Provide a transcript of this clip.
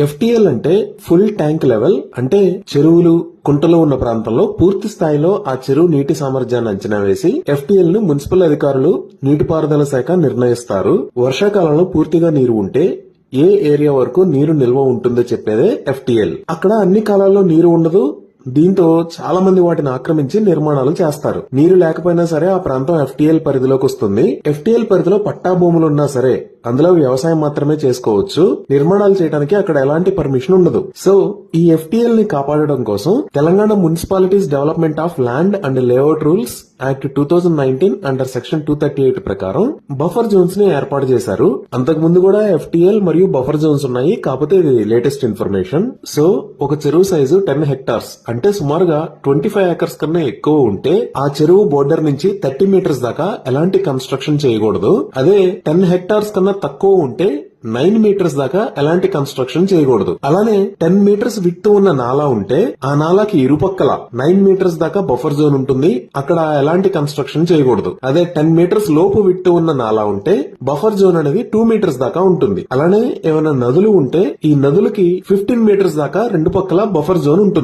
FTL అంటే full tank level అంటే చెరువులు కుంటలు ఉన్న ప్రాంతంలో పూర్తి స్థాయిలో ఆ చెరువు నీటి సామర్థ్యాన్ని అంచనా వేసి ఎఫ్టిఎల్ను మున్సిపల్ అధికారులు నీటిపారుదల శాఖ నిర్ణయిస్తారు. వర్షాకాలంలో పూర్తిగా నీరు ఉంటే ఏ ఏరియా వరకు నీరు నిల్వ ఉంటుందో చెప్పేదే ఎఫ్టిఎల్. అక్కడ అన్ని కాలాల్లో నీరు ఉండదు. దీంతో చాలా మంది వాటిని ఆక్రమించి నిర్మాణాలు చేస్తారు. నీరు లేకపోయినా సరే ఆ ప్రాంతం ఎఫ్టిఎల్ పరిధిలోకి వస్తుంది. ఎఫ్టిఎల్ పరిధిలో పట్టా భూములు ఉన్నా సరే అందులో వ్యవసాయం మాత్రమే చేసుకోవచ్చు. నిర్మాణాలు చేయడానికి అక్కడ ఎలాంటి పర్మిషన్ ఉండదు. సో ఈ ఎఫ్టిఎల్ని కాపాడడం కోసం Telangana municipalities development of land and layout rules act two thousand nineteen under section two thirty eight ప్రకారం బఫర్ జోన్స్ని ఏర్పాటు చేశారు. అంతకు ముందు కూడా ఎఫ్టిఎల్ మరియు బఫర్ జోన్స్ ఉన్నాయి. కాకపోతే ఇది లేటెస్ట్ ఇన్ఫర్మేషన్ సో ఒక చెరువు సైజు టెన్ హెక్టార్స్ అంటే సుమారుగా ట్వంటీ ఫైవ్ ఏకర్స్ కన్నా ఎక్కువ ఉంటే ఆ చెరువు బోర్డర్ నుంచి థర్టీ మీటర్స్ దాకా ఎలాంటి కన్స్ట్రక్షన్ చేయకూడదు. అదే టెన్ హెక్టార్స్ కన్నా కన్నా తక్కువ ఉంటే నైన్ మీటర్స్ దాకా ఎలాంటి కన్స్ట్రక్షన్ చేయకూడదు. అలానే టెన్ మీటర్స్ విత్ ఉన్న నాలా ఉంటే ఆ నాలాకి ఇరుపక్కల నైన్ మీటర్స్ దాకా బఫర్ జోన్ ఉంటుంది. అక్కడ ఎలాంటి కన్స్ట్రక్షన్ చేయకూడదు. అదే టెన్ మీటర్స్ లోపు విత్ ఉన్న నాలా ఉంటే బఫర్ జోన్ అనేది టూ మీటర్స్ దాకా ఉంటుంది. అలానే ఏమైనా నదులు ఉంటే ఈ నదులకి ఫిఫ్టీన్ మీటర్స్ దాకా రెండు పక్కల బఫర్ జోన్ ఉంటుంది.